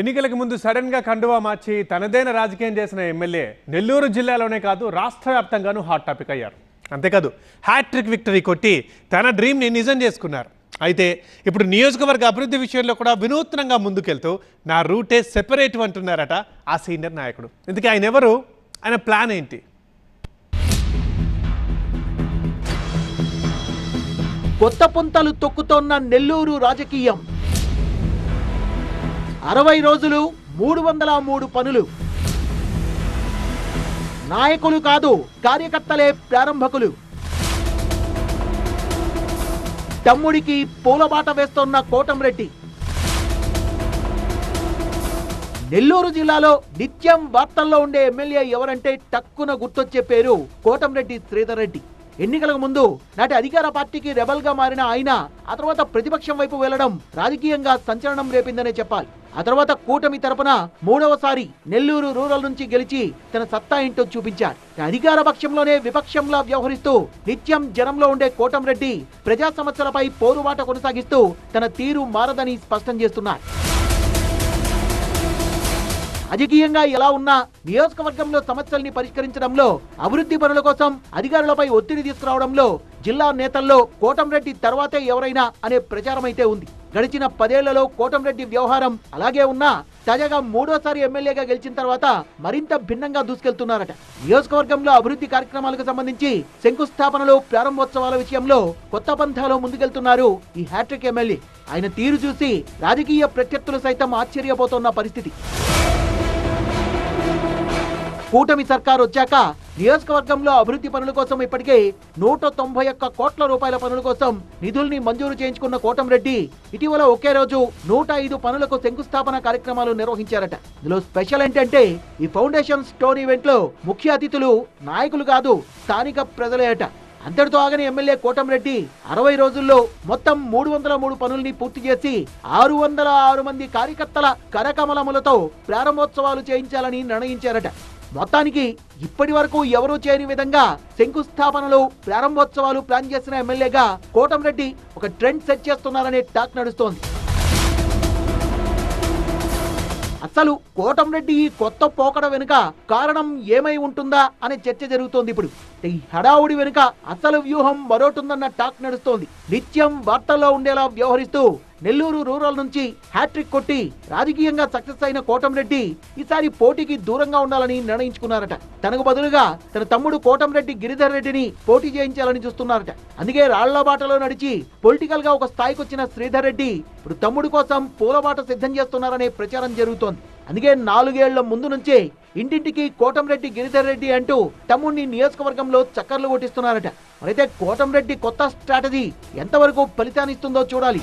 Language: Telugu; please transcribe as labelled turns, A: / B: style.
A: ఎన్నికలకు ముందు సడన్గా కండువా మార్చి తనదైన రాజకీయం చేసిన ఎమ్మెల్యే నెల్లూరు జిల్లాలోనే కాదు రాష్ట్ర వ్యాప్తంగానూ హాట్ టాపిక్ అయ్యారు. అంతేకాదు హ్యాట్రిక్ విక్టరీ కొట్టి తన డ్రీమ్ని నిజం చేసుకున్నారు. అయితే ఇప్పుడు నియోజకవర్గ అభివృద్ధి విషయంలో కూడా వినూత్నంగా ముందుకెళ్తూ నా రూటే సెపరేట్ అంటున్నారట ఆ సీనియర్ నాయకుడు. ఇందుకే ఆయన ఎవరు? ఆయన ప్లాన్ ఏంటి?
B: కొత్త పుంతలు తొక్కుతోన్న నెల్లూరు రాజకీయం. అరవై రోజులు మూడు వందల మూడు పనులు. నాయకులు కాదు కార్యకర్తలే ప్రారంభకులు. తమ్ముడికి పూలబాట వేస్తోన్న కోటంరెడ్డి. నెల్లూరు జిల్లాలో నిత్యం వార్తల్లో ఉండే ఎమ్మెల్యే ఎవరంటే టక్కున గుర్తొచ్చే పేరు కోటంరెడ్డి శ్రీధర్ రెడ్డి ఎన్నికలకు ముందు నాటి అధికార పార్టీకి రెబల్గా మారిన ఆయన ఆ తర్వాత ప్రతిపక్షం వైపు వెళ్ళడం రాజకీయంగా సంచలనం రేపిందనే చెప్పాలి. ఆ తర్వాత కూటమి తరపున మూడవసారి నెల్లూరు రూరల్ నుంచి గెలిచి తన సత్తా ఏంటో చూపించారు. అధికార పక్షంలోనే విపక్షంలా వ్యవహరిస్తూ నిత్యం జనంలో ఉండే కోటంరెడ్డి ప్రజా సమస్యలపై పోరుబాట కొనసాగిస్తూ తన తీరు మారదని స్పష్టం చేస్తున్నారు. రాజకీయంగా ఎలా ఉన్నా నియోజకవర్గంలో సమస్యల్ని పరిష్కరించడంలో అభివృద్ధి పనుల కోసం అధికారులపై ఒత్తిడి తీసుకురావడంలో జిల్లా నేతల్లో కోటంరెడ్డి తర్వాతే ఎవరైనా అనే ప్రచారం అయితే ఉంది. గడిచిన పదేళ్ళలో కోటంరెడ్డి వ్యవహారం అలాగే ఉన్నా తాజాగా మూడోసారి ఎమ్మెల్యేగా గెలిచిన తర్వాత మరింత భిన్నంగా దూసుకెళ్తున్నారట. నియోజకవర్గంలో అభివృద్ధి కార్యక్రమాలకు సంబంధించి శంకుస్థాపనలు ప్రారంభోత్సవాల విషయంలో కొత్త పంథాలో ముందుకెళ్తున్నారు ఈ హ్యాట్రిక్ ఎమ్మెల్యే. ఆయన తీరు చూసి రాజకీయ ప్రత్యర్థులు సైతం ఆశ్చర్యపోతున్న పరిస్థితి. కూటమి సర్కార్ వచ్చాక నియోజకవర్గంలో అభివృద్ధి పనుల కోసం ఇప్పటికే నూట తొంభై ఒక్క కోట్ల రూపాయల పనుల కోసం నిధుల్ని మంజూరు చేయించుకున్న కోటంరెడ్డి ఇటీవల ఒకే రోజు నూట ఐదు పనులకు శంకుస్థాపన కార్యక్రమాలు నిర్వహించారట. ఇందులో స్పెషల్ ఏంటంటే ఈ ఫౌండేషన్ స్టోన్ ఈవెంట్లో ముఖ్య అతిథులు నాయకులు కాదు స్థానిక ప్రజలేట అంతటితో ఆగని ఎమ్మెల్యే కోటంరెడ్డి అరవై రోజుల్లో మొత్తం మూడు వందల మూడు పనుల్ని పూర్తి చేసి ఆరు వందల ఆరు మంది కార్యకర్తల కరకమలములతో ప్రారంభోత్సవాలు చేయించాలని నిర్ణయించారట. మొత్తానికి ఇప్పటి వరకు ఎవరూ చేయని విధంగా శంకుస్థాపనలు ప్రారంభోత్సవాలు ప్లాన్ చేసిన ఎమ్మెల్యేగా కోటంరెడ్డి ఒక ట్రెండ్ సెట్ చేస్తున్నారనే టాక్ నడుస్తోంది. అసలు కోటంరెడ్డి ఈ కొత్త పోకడ వెనుక కారణం ఏమై ఉంటుందా అనే చర్చ జరుగుతోంది ఇప్పుడు. ఈ హడావుడి వెనుక అసలు వ్యూహం మరోటుందన్న టాక్ నడుస్తోంది. నిత్యం వార్తల్లో ఉండేలా వ్యవహరిస్తూ నెల్లూరు రూరల్ నుంచి హ్యాట్రిక్ కొట్టి రాజకీయంగా సక్సెస్ అయిన కోటంరెడ్డి ఈసారి పోటీకి దూరంగా ఉండాలని నిర్ణయించుకున్నారట. తనకు బదులుగా తన తమ్ముడు కోటంరెడ్డి గిరిధర్ రెడ్డిని పోటీ చేయించాలని చూస్తున్నారట. అందుకే రాళ్ళ బాటలో నడిచి పొలిటికల్గా ఒక స్థాయికి వచ్చిన శ్రీధర్ రెడ్డి ఇప్పుడు తమ్ముడు కోసం పూలబాట సిద్ధం చేస్తున్నారనే ప్రచారం జరుగుతోంది. అందుకే నాలుగేళ్ళ ముందు నుంచే ఇంటింటికి కోటంరెడ్డి గిరిధర్ రెడ్డి అంటూ తమ్ముడిని నియోజకవర్గంలో చక్కర్లు కొట్టిస్తున్నారట. మరైతే కోటంరెడ్డి కొత్త స్ట్రాటజీ ఎంతవరకు ఫలితాన్నిస్తుందో చూడాలి.